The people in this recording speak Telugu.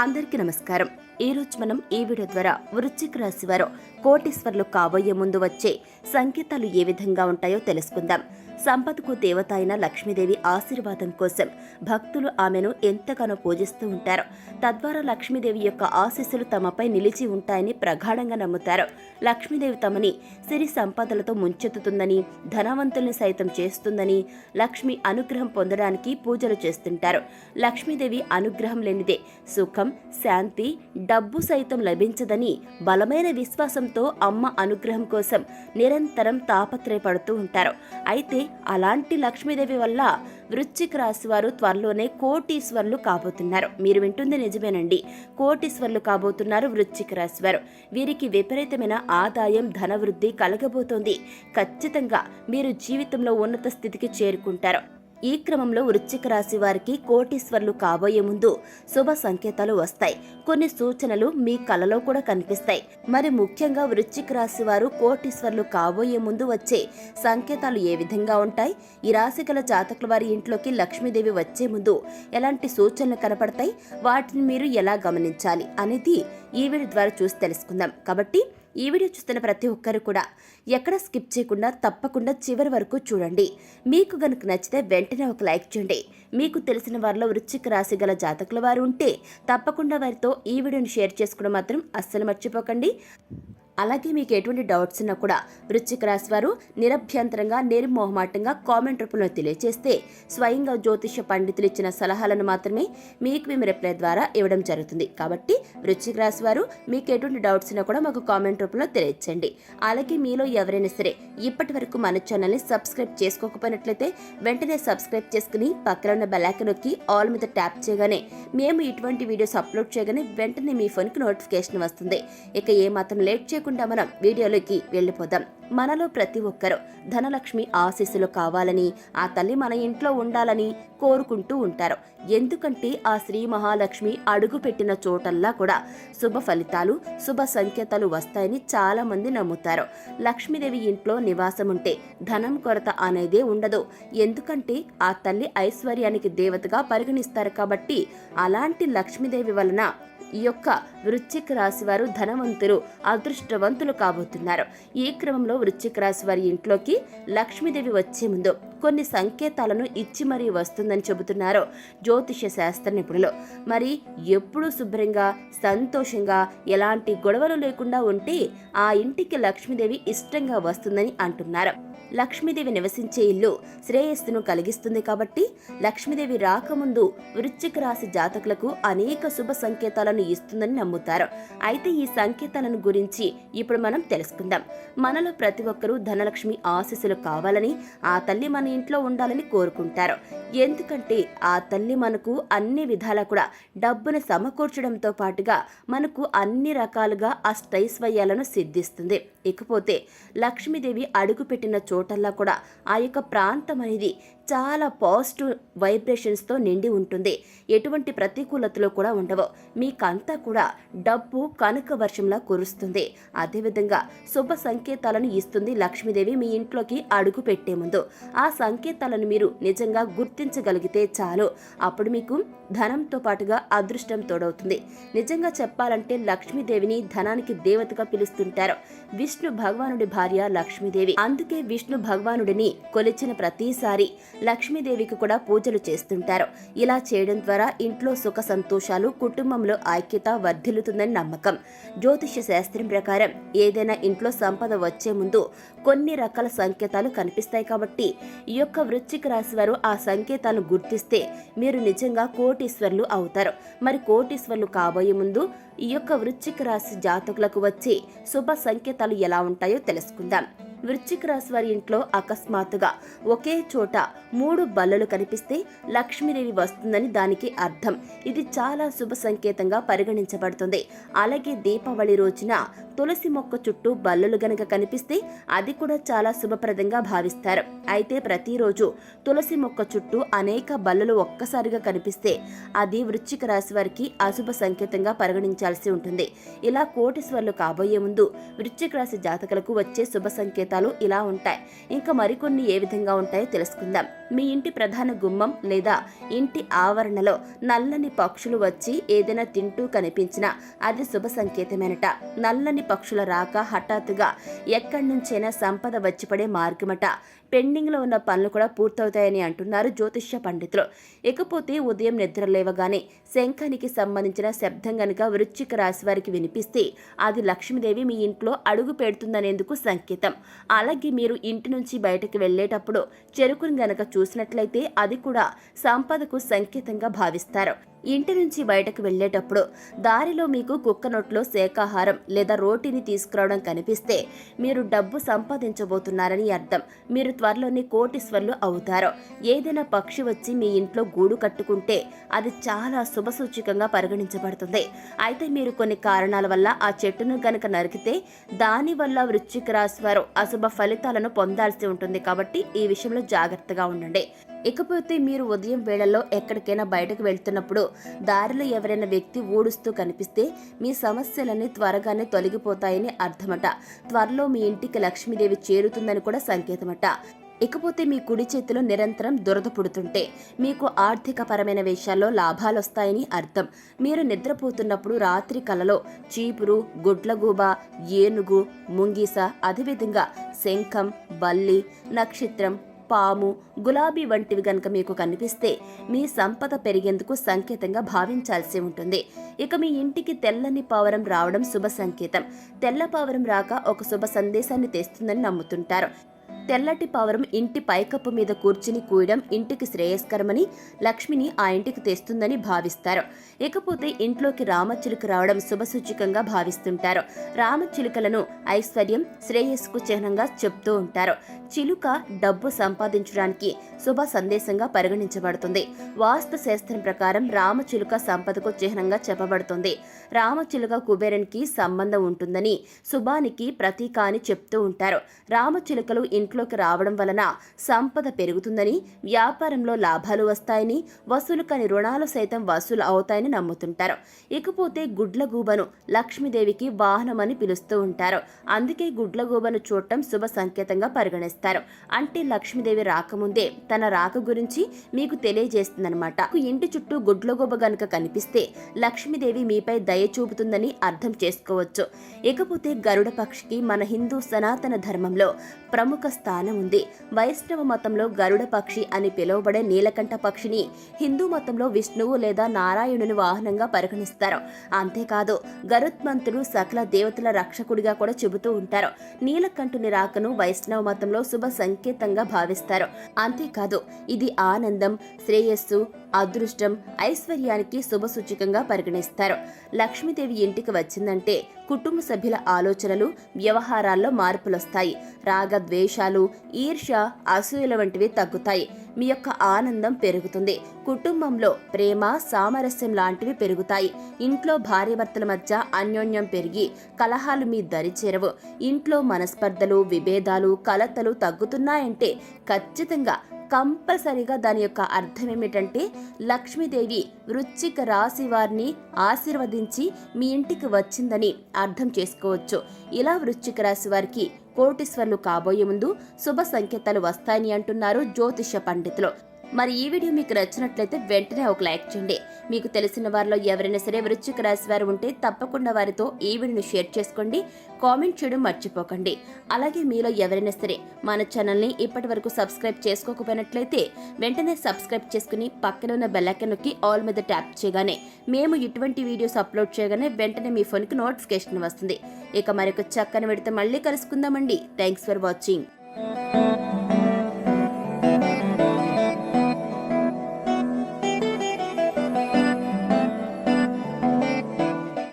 అందరికీ నమస్కారం. ఈ రోజు మనం ఈ వీడియో ద్వారా వృశ్చిక రాశి వారు కోటీశ్వర్లు కాబోయే ముందు వచ్చే సంకేతాలు ఏ విధంగా ఉంటాయో తెలుసుకుందాం. సంపదకు దేవత అయిన లక్ష్మీదేవి ఆశీర్వాదం కోసం భక్తులు ఆమెను ఎంతగానో పూజిస్తూ ఉంటారు. తద్వారా లక్ష్మీదేవి యొక్క ఆశీస్సులు తమపై నిలిచి ఉంటాయని ప్రగాఢంగా నమ్ముతారు. లక్ష్మీదేవి తమని సిరి సంపదలతో ముంచెత్తుతుందని ధనవంతుల్ని సైతం చేస్తుందని లక్ష్మి అనుగ్రహం పొందడానికి పూజలు చేస్తుంటారు. లక్ష్మీదేవి అనుగ్రహం లేనిదే సుఖం శాంతి డబ్బు సైతం లభించదని బలమైన విశ్వాసంతో అమ్మ అనుగ్రహం కోసం నిరంతరం తాపత్రయపడుతూ ఉంటారు. అయితే అలాంటి లక్ష్మీదేవి వల్ల వృశ్చిక రాశి వారు త్వరలోనే కోటీశ్వర్లు కాబోతున్నారు. మీరు వింటుంది నిజమేనండి. కోటీశ్వర్లు కాబోతున్నారు వృశ్చిక రాశి వారు. వీరికి విపరీతమైన ఆదాయం ధనవృద్ధి కలగబోతోంది. ఖచ్చితంగా మీరు జీవితంలో ఉన్నత స్థితికి చేరుకుంటారు. ఈ క్రమంలో వృశ్చిక రాశి వారికి కోటీశ్వర్లు కాబోయే ముందు శుభ సంకేతాలు వస్తాయి. కొన్ని సూచనలు మీ కలలో కూడా కనిపిస్తాయి. మరి ముఖ్యంగా వృశ్చిక రాశి వారు కోటీశ్వర్లు కాబోయే ముందు వచ్చే సంకేతాలు ఏ విధంగా ఉంటాయి? ఈ రాశి గల జాతకుల వారి ఇంట్లోకి లక్ష్మీదేవి వచ్చే ముందు ఎలాంటి సూచనలు కనపడతాయి? వాటిని మీరు ఎలా గమనించాలి? అనేది ఈ వీడియో ద్వారా చూసి తెలుసుకుందాం. కాబట్టి ఈ వీడియో చూస్తున్న ప్రతి ఒక్కరు కూడా ఎక్కడ స్కిప్ చేయకుండా తప్పకుండా చివరి వరకు చూడండి. మీకు గనుక నచ్చితే వెంటనే ఒక లైక్ చేయండి. మీకు తెలిసిన వారిలో వృశ్చిక రాశి గల జాతకుల వారు ఉంటే తప్పకుండా వారితో ఈ వీడియోని షేర్ చేసుకోవడం మాత్రం అస్సలు మర్చిపోకండి. అలాగే మీకు ఎటువంటి డౌట్స్ ఉన్నా కూడా వృశ్చిక రాశి వారు నిరభ్యంతరంగా నిర్మోహమాటంగా కామెంట్ రూపంలో తెలియజేస్తే స్వయంగా జ్యోతిష పండితులు ఇచ్చిన సలహాలను మాత్రమే మీకు మేము రిప్లై ద్వారా ఇవ్వడం జరుగుతుంది. కాబట్టి వృశ్చిక రాశి వారు మీకు ఎటువంటి డౌట్స్ ఉన్నా కూడా మాకు కామెంట్ రూపంలో తెలియచేయండి. అలాగే మీలో ఎవరైనా సరే ఇప్పటి వరకు మన ఛానల్ని సబ్స్క్రైబ్ చేసుకోకపోయినట్లయితే వెంటనే సబ్స్క్రైబ్ చేసుకుని పక్కన ఉన్న బెలాక్ నొక్కి ఆల్ మీద ట్యాప్ చేయగానే మేము ఇటువంటి వీడియోస్ అప్లోడ్ చేయగానే వెంటనే మీ ఫోన్కి నోటిఫికేషన్ వస్తుంది. ఇక ఏ మాత్రం లేట్ చేయకుండా మనం వీడియోలోకి వెళ్ళిపోదాం. మనలో ప్రతి ఒక్కరూ ధనలక్ష్మి ఆశీస్సులు కావాలని ఆ తల్లి మన ఇంట్లో ఉండాలని కోరుకుంటూ ఉంటారు. ఎందుకంటే ఆ శ్రీ మహాలక్ష్మి అడుగు పెట్టిన చోటల్లా కూడా శుభ ఫలితాలు శుభ సంకేతాలు వస్తాయని చాలా మంది నమ్ముతారు. లక్ష్మీదేవి ఇంట్లో నివాసం ఉంటే ధనం కొరత అనేదే ఉండదు. ఎందుకంటే ఆ తల్లి ఐశ్వర్యానికి దేవతగా పరిగణిస్తారు కాబట్టి అలాంటి లక్ష్మీదేవి వలన ఈ యొక్క వృశ్చిక రాశి వారు ధనవంతులు అదృష్టవంతులు కాబోతున్నారు. ఈ క్రమంలో వృశ్చిక రాశి వారి ఇంట్లోకి లక్ష్మీదేవి వచ్చే ముందు కొన్ని సంకేతాలను ఇచ్చి మరీ వస్తుందని చెబుతున్నారు జ్యోతిష శాస్త్ర నిపుణులు. మరి ఎప్పుడూ శుభ్రంగా సంతోషంగా ఎలాంటి గొడవలు లేకుండా ఉంటే ఆ ఇంటికి లక్ష్మీదేవి ఇష్టంగా వస్తుందని అంటున్నారు. లక్ష్మీదేవి నివసించే ఇల్లు శ్రేయస్సును కలిగిస్తుంది కాబట్టి లక్ష్మీదేవి రాకముందు వృశ్చిక రాశి జాతకులకు అనేక శుభ సంకేతాలను ఇస్తుందని నమ్ముతారు. అయితే ఈ సంకేతాలను గురించి ఇప్పుడు మనం తెలుసుకుందాం. మనలో ప్రతి ఒక్కరూ ధనలక్ష్మి ఆశీస్సులు కావాలని ఆ తల్లి మన ఇంట్లో ఉండాలని కోరుకుంటారు. ఎందుకంటే ఆ తల్లి మనకు అన్ని విధాలా కూడా డబ్బును సమకూర్చడంతో పాటుగా మనకు అన్ని రకాలుగా అష్టైశ్వర్యాలను సిద్ధిస్తుంది. ఇకపోతే లక్ష్మీదేవి అడుగుపెట్టిన చోటల్లా కూడా ఆ యొక్క ప్రాంతం అనేది చాలా పాజిటివ్ వైబ్రేషన్స్తో నిండి ఉంటుంది. ఎటువంటి ప్రతికూలతలు కూడా ఉండవు. మీ అంతా కూడా డబ్బు కనక వర్షంలా కురుస్తుంది. అదేవిధంగా శుభ సంకేతాలను ఇస్తుంది లక్ష్మీదేవి మీ ఇంట్లోకి అడుగు పెట్టే ముందు. ఆ సంకేతాలను మీరు నిజంగా గుర్తించగలిగితే చాలు. అప్పుడు మీకు ధనంతో పాటుగా అదృష్టం తోడవుతుంది. నిజంగా చెప్పాలంటే లక్ష్మీదేవిని ధనానికి దేవతగా పిలుస్తుంటారు. విష్ణు భగవానుడి భార్య లక్ష్మీదేవి. అందుకే విష్ణు భగవానుడిని కొలిచిన ప్రతిసారి లక్ష్మీదేవికి కూడా పూజలు చేస్తుంటారు. ఇలా చేయడం ద్వారా ఇంట్లో సుఖ సంతోషాలు కుటుంబంలో ఐక్యత వర్ధిల్లుతుందని నమ్మకం. జ్యోతిష శాస్త్రం ప్రకారం ఏదైనా ఇంట్లో సంపద వచ్చే ముందు కొన్ని రకాల సంకేతాలు కనిపిస్తాయి కాబట్టి ఈ యొక్క వృశ్చిక రాశి వారు ఆ సంకేతాలను గుర్తిస్తే మీరు నిజంగా కోటీశ్వర్లు అవుతారు. మరి కోటీశ్వర్లు కాబోయే ముందు ఈ యొక్క వృశ్చిక రాశి జాతకులకు వచ్చే శుభ సంకేతాలు ఎలా ఉంటాయో తెలుసుకుందాం. వృశ్చిక రాశి వారి ఇంట్లో అకస్మాత్తుగా ఒకే చోట మూడు బల్లలు కనిపిస్తే లక్ష్మీదేవి వస్తుందని దానికి అర్థం. ఇది చాలా శుభ సంకేతంగా పరిగణించబడుతుంది. అలాగే దీపావళి రోజున తులసి మొక్క చుట్టూ బల్లలు గనక కనిపిస్తే అది కూడా చాలా శుభప్రదంగా భావిస్తారు. అయితే ప్రతిరోజు తులసి మొక్క చుట్టూ అనేక బల్లలు ఒక్కసారిగా కనిపిస్తే అది వృశ్చిక రాశి వారికి అశుభ సంకేతంగా పరిగణించాల్సి ఉంటుంది. ఇలా కోటీశ్వర్లు కాబోయే ముందు వృశ్చిక రాశి జాతకులకు వచ్చే శుభ ఫలితాలు ఇలా ఉంటాయి. ఇంకా మరికొన్ని ఏ విధంగా ఉంటాయో తెలుసుకుందాం. మీ ఇంటి ప్రధాన గుమ్మం లేదా ఇంటి ఆవరణలో నల్లని పక్షులు వచ్చి ఏదైనా తింటూ కనిపించినా అది శుభ సంకేతమేనట. నల్లని పక్షుల రాక హఠాత్తుగా ఎక్కడి నుంచైనా సంపద వచ్చిపడే మార్గమట. పెండింగ్లో ఉన్న పనులు కూడా పూర్తవుతాయని అంటున్నారు జ్యోతిష్య పండితులు. ఇకపోతే ఉదయం నిద్ర లేవగానే శంఖానికి సంబంధించిన శబ్దం గనుక వృశ్చిక రాశి వారికి వినిపిస్తే అది లక్ష్మీదేవి మీ ఇంట్లో అడుగు పెడుతుందనేందుకు సంకేతం. అలాగే మీరు ఇంటి నుంచి బయటకు వెళ్ళేటప్పుడు చెరుకుని గనక చూసినట్లయితే అది కూడా సంపదకు సంకేతంగా భావిస్తారు. ఇంటి నుంచి బయటకు వెళ్ళేటప్పుడు దారిలో మీకు కుక్క నోట్లో శాకాహారం లేదా రోటీని తీసుకురావడం కనిపిస్తే మీరు డబ్బు సంపాదించబోతున్నారని అర్థం. మీరు త్వరలోనే కోటీశ్వర్లు అవుతారు. ఏదైనా పక్షి వచ్చి మీ ఇంట్లో గూడు కట్టుకుంటే అది చాలా శుభసూచకంగా పరిగణించబడుతుంది. అయితే మీరు కొన్ని కారణాల వల్ల ఆ చెట్టును గనక నరికితే దానివల్ల వృశ్చిక రాశి వారు అశుభ ఫలితాలను పొందాల్సి ఉంటుంది కాబట్టి ఈ విషయంలో జాగ్రత్తగా ఉండండి. ఇకపోతే మీరు ఉదయం వేళల్లో ఎక్కడికైనా బయటకు వెళ్తున్నప్పుడు దారిలో ఎవరైనా వ్యక్తి ఊడుస్తూ కనిపిస్తే మీ సమస్యలన్నీ త్వరగానే తొలగిపోతాయని అర్థమట. త్వరలో మీ ఇంటికి లక్ష్మీదేవి చేరుతుందని కూడా సంకేతమట. ఇకపోతే మీ కుడి చేతిలో నిరంతరం దురద పుడుతుంటే మీకు ఆర్థిక పరమైన విషయాల్లో లాభాలొస్తాయని అర్థం. మీరు నిద్రపోతున్నప్పుడు రాత్రి కలలో చీపురు గుడ్లగూబ ఏనుగు ముంగీస అదేవిధంగా శంఖం బల్లి నక్షత్రం పాము గులాబీ వంటివి గనుక మీకు కనిపిస్తే మీ సంపద పెరిగేందుకు సంకేతంగా భావించాల్సి ఉంటుంది. ఇక మీ ఇంటికి తెల్లని పావురం రావడం శుభ సంకేతం. తెల్ల పావురం రాక ఒక శుభ సందేశాన్ని తెస్తుందని నమ్ముతుంటారు. తెల్లటి పావురం ఇంటి పైకప్పు మీద కూర్చుని కూయడం ఇంటికి శ్రేయస్కరమని లక్ష్మిని ఆ ఇంటికి తెస్తుందని భావిస్తారు. ఇకపోతే ఇంట్లోకి రామచిలుక రావడం శుభసూచికంగా భావిస్తుంటారు. రామచిలుకలను ఐశ్వర్యం శ్రేయస్కు చిహ్నంగా చెప్తూ ఉంటారు. చిలుక డబ్బు సంపాదించడానికి శుభ సందేశంగా పరిగణించబడుతుంది. వాస్తు శాస్త్రం ప్రకారం రామచిలుక సంపదకు చిహ్నంగా చెప్పబడుతుంది. రామచిలుక కుబేరన్కి సంబంధం ఉంటుందని శుభానికి ప్రతీక అని చెప్తూ ఉంటారు. రామచిలుకలు ఇంట్లో అందుబాటులోకి రావడం వలన సంపద పెరుగుతుందని వ్యాపారంలో లాభాలు వస్తాయని వసూలు కాని రుణాలు సైతం వసూలు అవుతాయని నమ్ముతుంటారు. ఇకపోతే గుడ్లగూబను లక్ష్మీదేవికి వాహనమని పిలుస్తూ ఉంటారు. అందుకే గుడ్లగూబను చూడటం శుభ సంకేతంగా పరిగణిస్తారు. అంటే లక్ష్మీదేవి రాకముందే తన రాక గురించి మీకు తెలియజేస్తుందన్నమాట. ఇంటి చుట్టూ గుడ్లగూబ గనుక కనిపిస్తే లక్ష్మీదేవి మీపై దయ చూపుతుందని అర్థం చేసుకోవచ్చు. ఇకపోతే గరుడ పక్షికి మన హిందూ సనాతన ధర్మంలో ప్రముఖ స్థానం ఉంది. వైష్ణవ మతంలో గరుడ పక్షి అని పిలువబడే నీలకంఠ పక్షిని హిందూ మతంలో విష్ణువు లేదా నారాయణుని వాహనంగా పరిగణిస్తారు. అంతేకాదు గరుత్మంతుడు సకల దేవతల రక్షకుడిగా కూడా చెబుతూ ఉంటారు. నీలకంఠుని రాకను వైష్ణవ మతంలో శుభ సంకేతంగా భావిస్తారు. అంతేకాదు ఇది ఆనందం శ్రేయస్సు అదృష్టం ఐశ్వర్యానికి శుభ సూచికంగా పరిగణిస్తారు. లక్ష్మీదేవి ఇంటికి వచ్చిందంటే కుటుంబ సభ్యుల ఆలోచనలు వ్యవహారాల్లో మార్పులొస్తాయి. రాగద్వేషాలు ఈర్ష అసూయల వంటివి తగ్గుతాయి. మీ యొక్క ఆనందం పెరుగుతుంది. కుటుంబంలో ప్రేమ సామరస్యం లాంటివి పెరుగుతాయి. ఇంట్లో భార్యాభర్తల మధ్య అన్యోన్యం పెరిగి కలహాలు మీ దరి చేరవు. ఇంట్లో మనస్పర్ధలు విభేదాలు కలతలు తగ్గుతున్నాయంటే ఖచ్చితంగా కంపల్సరీగా దాని యొక్క అర్థం ఏమిటంటే లక్ష్మీదేవి వృశ్చిక రాశి వారిని ఆశీర్వదించి మీ ఇంటికి వచ్చిందని అర్థం చేసుకోవచ్చు. ఇలా వృశ్చిక రాశి వారికి కోటీశ్వర్లు కాబోయే ముందు శుభ సంకేతాలు వస్తాయని అంటున్నారు జ్యోతిష పండితులు. మరి ఈ వీడియో మీకు నచ్చినట్లయితే వెంటనే ఒక లైక్ చేయండి. మీకు తెలిసిన వారిలో ఎవరైనా సరే వృశ్చిక రాశి వారు ఉంటే తప్పకుండా వారితో ఈ వీడియోని షేర్ చేసుకోండి. కామెంట్ చేయడం మర్చిపోకండి. అలాగే మీలో ఎవరైనా సరే మన ఛానల్ని ఇప్పటి వరకు సబ్స్క్రైబ్ చేసుకోకపోయినట్లయితే వెంటనే సబ్స్క్రైబ్ చేసుకుని పక్కన ఉన్న బెల్లైకన్ నొక్కి ఆల్ మీద ట్యాప్ చేయగానే మేము ఇటువంటి వీడియోస్ అప్లోడ్ చేయగానే వెంటనే మీ ఫోన్కి నోటిఫికేషన్ వస్తుంది. ఇక మరొక చక్కని విడితే మళ్ళీ కలుసుకుందామండి. Thanks for watching